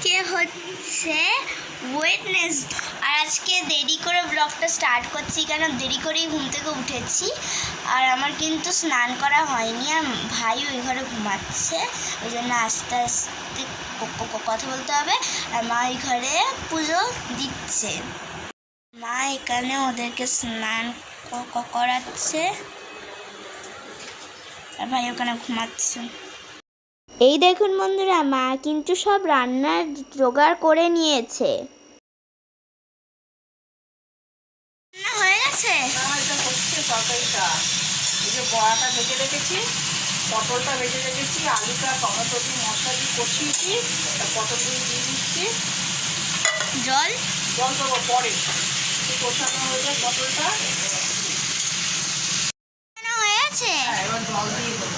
আজকে হচ্ছে ওয়েটনেস আর আজকে দেরি করে ব্লগটা স্টার্ট করছি কেন? দেরি করেই ঘুম থেকে উঠেছি। আর আমার কিন্তু স্নান করা হয়নি আর ভাই ওই ঘরে ঘুমাচ্ছে। ওই জন্য আস্তে আস্তে কথা বলতে হবে। আর মা ওই ঘরে পুজো দিচ্ছে। মা এখানে ওদেরকে স্নান করাচ্ছে। আর ভাই ওখানে ঘুমাচ্ছে। এই দেখুন বন্ধুরা মা কিন্তু সব রান্নার জোগাড় করে নিয়েছে। রান্না হয়ে গেছে? না, এটা তরকারিটা। এই যে বড়াটা ভেজে রেখেছি পটলটা ভেজে রেখেছি আলুটা টমেটো দিয়ে মশলা দিয়ে কষিয়েছি তা পটল দিয়ে দিয়ে দিচ্ছি। জল? জল দেবো পরে। কষানো হয়ে যায় পটলটা। হয়ে গেছে? হ্যাঁ এবার জল দিয়ে দেবো।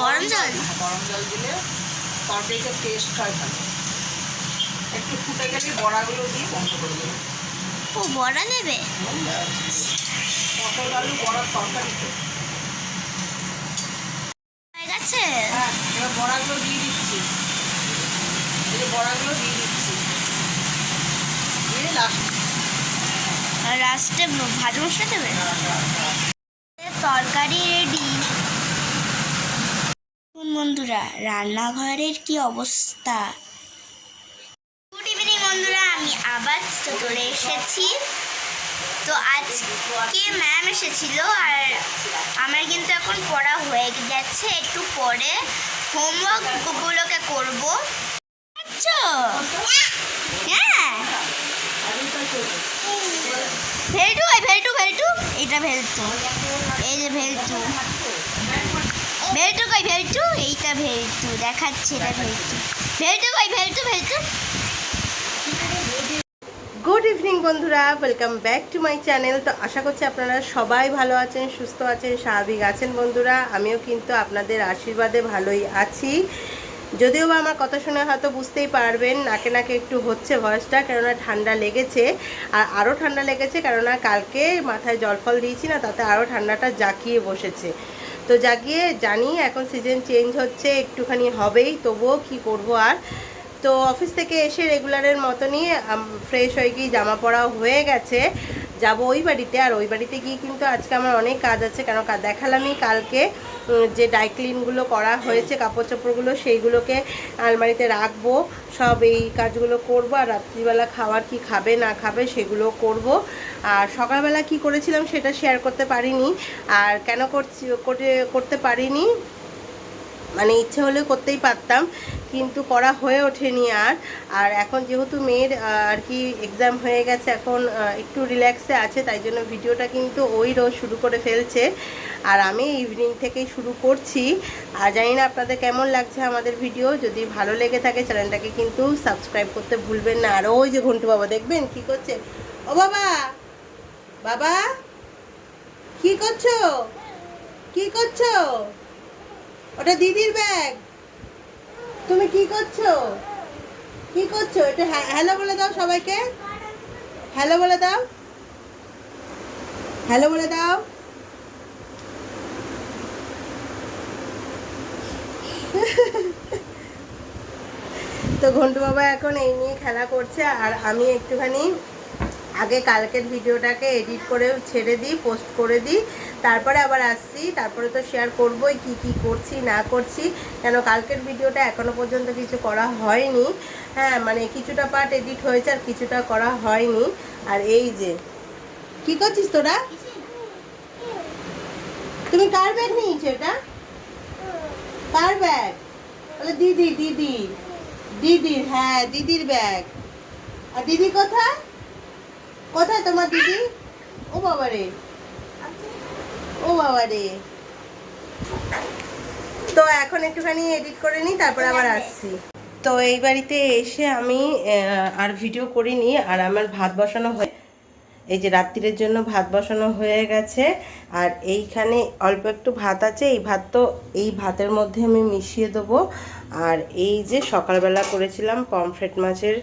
গরম জল? হ্যাঁ, গরম জল দিলে তরকারিটা টেস্ট হয় ভালো। একটু ফুটে গেলে বড়াগুলো দিয়ে বন্ধ করে দেবো ও বড়া নেবে? পটল আলু বড়ার তরকারি হয়ে গেছে? হ্যাঁ এবার বড়াগুলো দিয়ে দিচ্ছি। এই যে বড়াগুলো দিয়ে দিচ্ছি। দিয়ে লাস্ট লাস্টে ভাজা মশলা দেবে? তরকারি রেডি বন্ধুরা, রান্নাঘরের কি অবস্থা? গুড ইভিনিং বন্ধুরা। আমি আবার চলে এসেছি। তো আজকে ম্যাম এসেছিল আর আমার কিন্তু এখন পড়া হয়ে গেছে। একটু পরে হোমওয়ার্কগুলোকে করব। আচ্ছা। হ্যাঁ। ভেলটু ভেলটু ভেলটু এইটা ভেলটু এই যে ভেলটু ভেলটু কই, ভেলটু? এইটা ভেলটু, দেখাচ্ছে এটা ভেলটু। ভেলটু কই, ভেলটু ভেলটু? গুড ইভিনিং বন্ধুরা, welcome back to my channel. তো আশা করছি আপনারা সবাই ভালো আছেন, সুস্থ আছেন, স্বাভাবিক আছেন বন্ধুরা। আমিও কিন্তু আপনাদের আশীর্বাদে ভালোই আছি। যদিও বা আমার কথা শুনে হয়তো বুঝতেই পারবেন, নাকে নাকে একটু হচ্ছে ভয়েসটা কেননা ঠান্ডা লেগেছে। আর আরও ঠান্ডা লেগেছে, কেননা কালকে মাথায় জল ফল দিয়েছি না, তাতে আরও ঠান্ডাটা জাকিয়ে বসেছে। তো জাগিয়ে জানি এখন সিজন চেঞ্জ হচ্ছে, একটুখানি হবেই, তবুও কি করব আর? তো অফিস থেকে এসে রেগুলারের মতনই ফ্রেশ হয়ে গিয়ে জামা পরা হয়ে গেছে। যাব ওই বাড়িতে, আর ওই বাড়িতে গিয়ে কিন্তু আজকে আমার অনেক কাজ আছে। কেন দেখালামই কালকে যে ডাইক্লিনগুলো করা হয়েছে কাপড় চোপড়গুলো সেইগুলোকে আলমারিতে রাখব। সব এই কাজগুলো করব, আর রাত্রিবেলা খাবার কি খাবে, না খাবে সেগুলো করব। আর সকালবেলা কি করেছিলাম সেটা শেয়ার করতে পারিনি, আর কেন করছি করতে পারিনি মানে ইচ্ছে হলে করতেই পারতাম। কিন্তু করা হয়ে ওঠেনি আর। আর এখন যেহেতু মেয়ের আর কি এক্সাম হয়ে গেছে, এখন একটু রিল্যাক্সে আছে, তাই জন্য ভিডিওটা কিন্তু ওই রোজ শুরু করে ফেলছে। আর আমি ইভিনিং থেকেই শুরু করছি। আর জানি না আপনাদের কেমন লাগছে আমাদের ভিডিও যদি ভালো লেগে থাকে চ্যানেলটাকে কিন্তু সাবস্ক্রাইব করতে ভুলবেন না। আর ওই যে ঘন্টু বাবা, দেখবেন কি করছে? ও বাবা! বাবা! কি করছ? কি করছ? ওটা দিদির ব্যাগ তুমি কি করছ? কি করছ? এটা হ্যাঁ- হ্যালো বলে দাও সবাইকে। হ্যালো বলে দাও। হ্যালো বলে দাও। তো ঘন্টু বাবা এখন এই নিয়ে খেলা করছে, আর আমি একটুখানি আগে কালকের ভিডিওটাকে এডিট করে ছেড়ে দিই পোস্ট করে দিই। তারপরে আবার আসছি, তারপরে তো শেয়ার করবোই কি কি করছি, না করছি। কেন কালকের ভিডিওটা এখনও পর্যন্ত কিছু করা হয়নি। হ্যাঁ মানে কিছুটা পার্ট এডিট হয়েছে আর কিছুটা করা হয়নি। আর এই যে, কি করছিস তোরা? তুমি কার ব্যাগ নিয়েছো এটা? কার ব্যাগ বলে দিদি দিদি। দিদির হ্যাঁ দিদির ব্যাগ আর দিদি কোথায়? কোথায় তোমার দিদি? ও বাবা রে ও বাবা রে। তো এখন একটুখানি এডিট করে নিই তারপর আবার আসছি। তো এই বাড়িতে এসে আমি আর ভিডিও করিনি আর আমার ভাত বসানো হয়ে এই যে রাত্রির জন্য ভাত বসানো হয়ে গেছে আর এইখানে অল্প একটু ভাত আছে এই ভাত তো এই ভাতের মধ্যে আমি মিশিয়ে দেবো। আর এই যে সকালবেলা করেছিলাম পমফ্রেট মাছের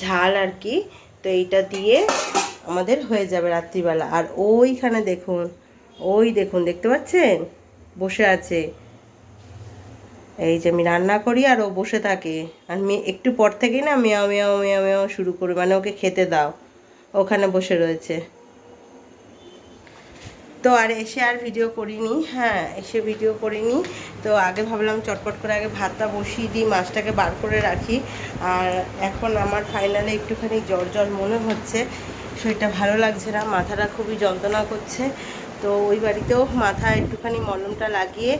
ঝাল আর কি তো এইটা দিয়ে আমাদের হয়ে যাবে রাত্রিবেলা। আর ওইখানে দেখুন ওই দেখুন, দেখতে পাচ্ছেন? বসে আছে। এই যে আমি রান্না করি আর ও বসে থাকে। আর মেয়ে, একটু পর থেকেই না মেয়া মেয়া মেয়া মেয়াও শুরু করে মানে ওকে খেতে দাও। ওখানে বসে রয়েছে। তো আর এসে আর ভিডিও করিনি হ্যাঁ এসে ভিডিও করিনি। তো আগে ভাবলাম চটপট করে আগে ভাতটা বসিয়ে দিই, মাছটাকে বার করে রাখি। আর এখন আমার ফাইনালে একটুখানি জ্বর জ্বর মনে হচ্ছে। শরীরটা ভালো লাগছে না, মাথাটা খুবই যন্ত্রণা করছে। তো ওই বাড়িতেও মাথা একটুখানি মলমটা লাগিয়ে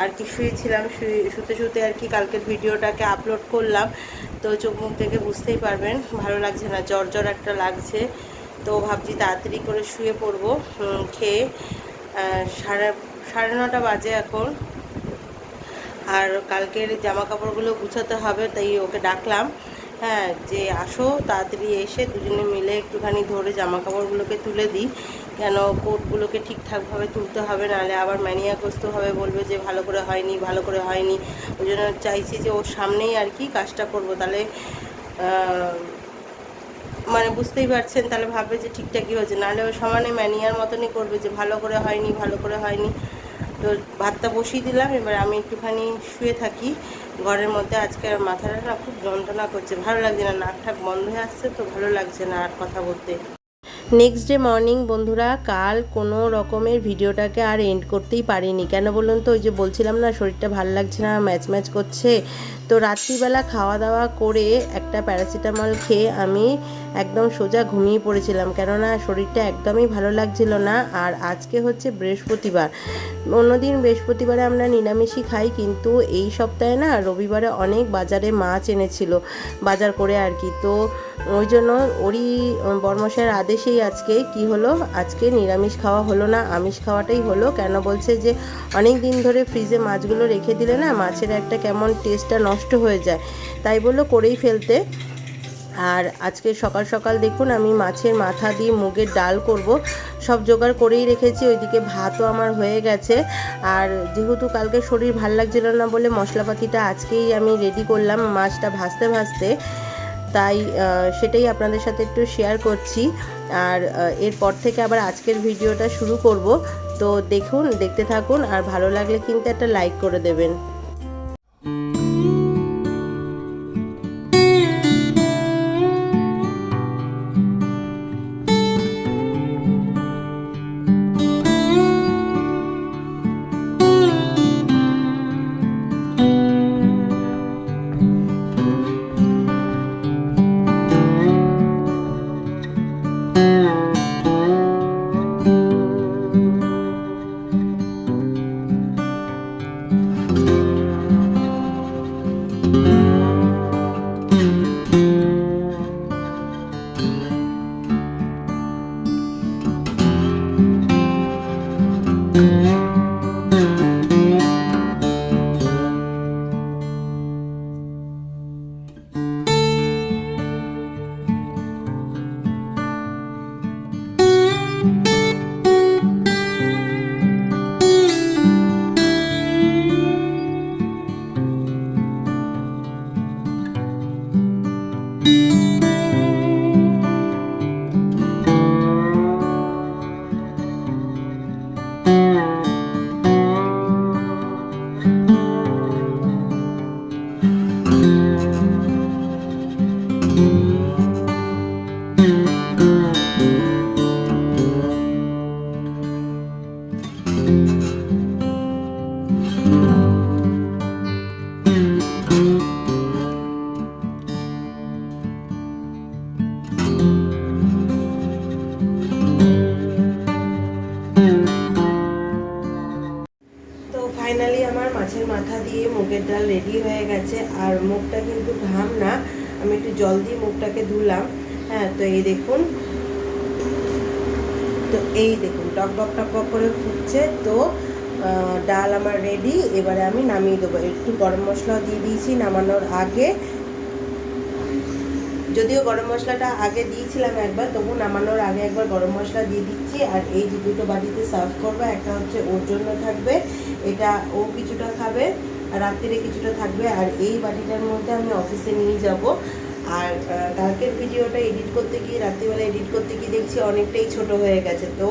আর কি শুয়েছিলাম, শুয়ে, শুতে শুতে আর কি কালকের ভিডিওটাকে আপলোড করলাম। তো চোখ মুখ থেকে বুঝতেই পারবেন, ভালো লাগছে না, জ্বর জ্বর একটা লাগছে। তো ভাবছি তাড়াতাড়ি করে শুয়ে পড়ব খেয়ে সাড়ে সাড়ে নটা বাজে এখন। আর কালকের জামা কাপড়গুলো গুছাতে হবে, তাই ওকে ডাকলাম হ্যাঁ যে আসো, তাড়াতাড়ি এসে দুজনে মিলে একটুখানি ধরে জামা কাপড়গুলোকে তুলে দিই। কেন কোটগুলোকে ঠিকঠাকভাবে তুলতে হবে, নাহলে আবার ম্যানিয়াগ্রস্ত হবে বলবে যে ভালো করে হয়নি, ভালো করে হয়নি। ওই জন্য চাইছি যে ওর সামনেই আর কি কাজটা করব। তাহলে মানে বুঝতেই পারছেন, তাহলে ভাববে যে ঠিকঠাকই হয়েছে। নাহলে ও সমানে ম্যানিয়ার মতনই করবে যে ভালো করে হয়নি, ভালো করে হয়নি। তো ভাতটা বসিয়ে দিলাম, এবার আমি একটুখানি শুয়ে থাকি। ঘরের মধ্যে আজকে মাথাটা না খুব যন্ত্রণা করছে। ভালো লাগছে না নাক ঠাক বন্ধ হয়ে আসছে তো ভালো লাগছে না আর কথা বলতে। নেক্সট ডে মর্নিং বন্ধুরা, কাল কোনো রকমের ভিডিওটাকে আর এন্ড করতেই পারিনি। কেন বলুন তো? ওই যে বলছিলাম না, শরীরটা ভালো লাগছে না, ম্যাচ ম্যাচ করছে। তো রাত্রিবেলা খাওয়া দাওয়া করে একটা প্যারাসিটামল খেয়ে আমি একদম সোজা ঘুমিয়ে পড়েছিলাম। কেননা শরীরটা একদমই ভালো লাগছিল না। আর আজকে হচ্ছে বৃহস্পতিবার। অন্যদিন বৃহস্পতিবারে আমরা নিরামিষই খাই, কিন্তু এই সপ্তাহে না রবিবারে অনেক বাজারে মাছ এনেছিল বাজার করে আর কি। তো ওই জন্য ওরই বর্মশাইয়ের আদেশেই আজকে কি হলো? আজকে নিরামিষ খাওয়া হলো না, আমিষ খাওয়াটাই হলো। কেন বলছে যে অনেক দিন ধরে ফ্রিজে মাছগুলো রেখে দিলে না মাছের একটা কেমন টেস্টটা নষ্ট হয়ে যায়। তাই বলল করেই ফেলতে। আর আজকে সকাল সকাল দেখুন আমি মাছের মাথা দিয়ে মুগের ডাল করব। সব জোগাড় করেই রেখেছি, ওইদিকে ভাতও আমার হয়ে গেছে। আর যেহেতু কালকে শরীর ভালো লাগছিল না বলে মশলাপাতিটা আজকেই আমি রেডি করলাম মাছটা ভাজতে ভাজতে। তাই সেটাই আপনাদের সাথে একটু শেয়ার করছি। আর এরপর থেকে আবার আজকের ভিডিওটা শুরু করব। তো দেখুন, দেখতে থাকুন আর ভালো লাগলে কিন্তু একটা লাইক করে দেবেন। রেডি হয়ে গেছে। আর মুখটা কিন্তু ঘাম না। আমি একটু জল দিয়ে মুখটাকে ধুলাম। হ্যাঁ তো এই দেখুন। তো এই দেখুন, টক টক টক করে ফুটছে। তো ডাল আমার রেডি এবারে আমি নামিয়ে দেবো। একটু গরম মশলাও দিয়ে দিয়েছি নামানোর আগে। যদিও গরম মশলাটা আগে দিয়েছিলাম একবার, তবু নামানোর আগে একবার গরম মশলা দিয়ে দিচ্ছি। আর এই যে দুটো বাটিতে সার্ভ করব, একটা হচ্ছে ওর জন্য থাকবে। এটা ও কিছুটা খাবে। রাত্রিরে কিছুটা থাকবে, আর এই বাটিটার মধ্যে আমি অফিসে নিয়ে যাব। আর কালকের ভিডিওটা এডিট করতে গিয়ে, রাত্রিবেলা এডিট করতে গিয়ে দেখছি অনেকটাই ছোট হয়ে গেছে। তো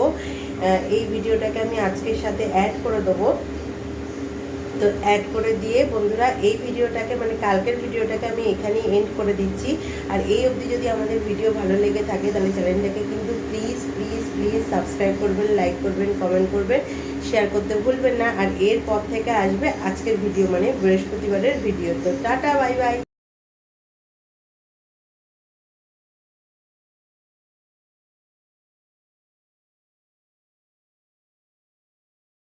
এই ভিডিওটাকে আমি আজকের সাথে অ্যাড করে দেবো। তো অ্যাড করে দিয়ে, বন্ধুরা, এই ভিডিওটাকে মানে কালকের ভিডিওটাকে আমি এখানেই এন্ড করে দিচ্ছি। আর এই অবধি যদি আমাদের ভিডিও ভালো লেগে থাকে, তাহলে চ্যানেলটাকে কিন্তু প্লিজ প্লিজ প্লিজ সাবস্ক্রাইব করবেন লাইক করবেন কমেন্ট করবেন শেয়ার করতে ভুলবেন না। আর এরপর থেকে আসবে আজকের ভিডিও মানে বৃহস্পতিবারের ভিডিও তো টাটা বাই বাই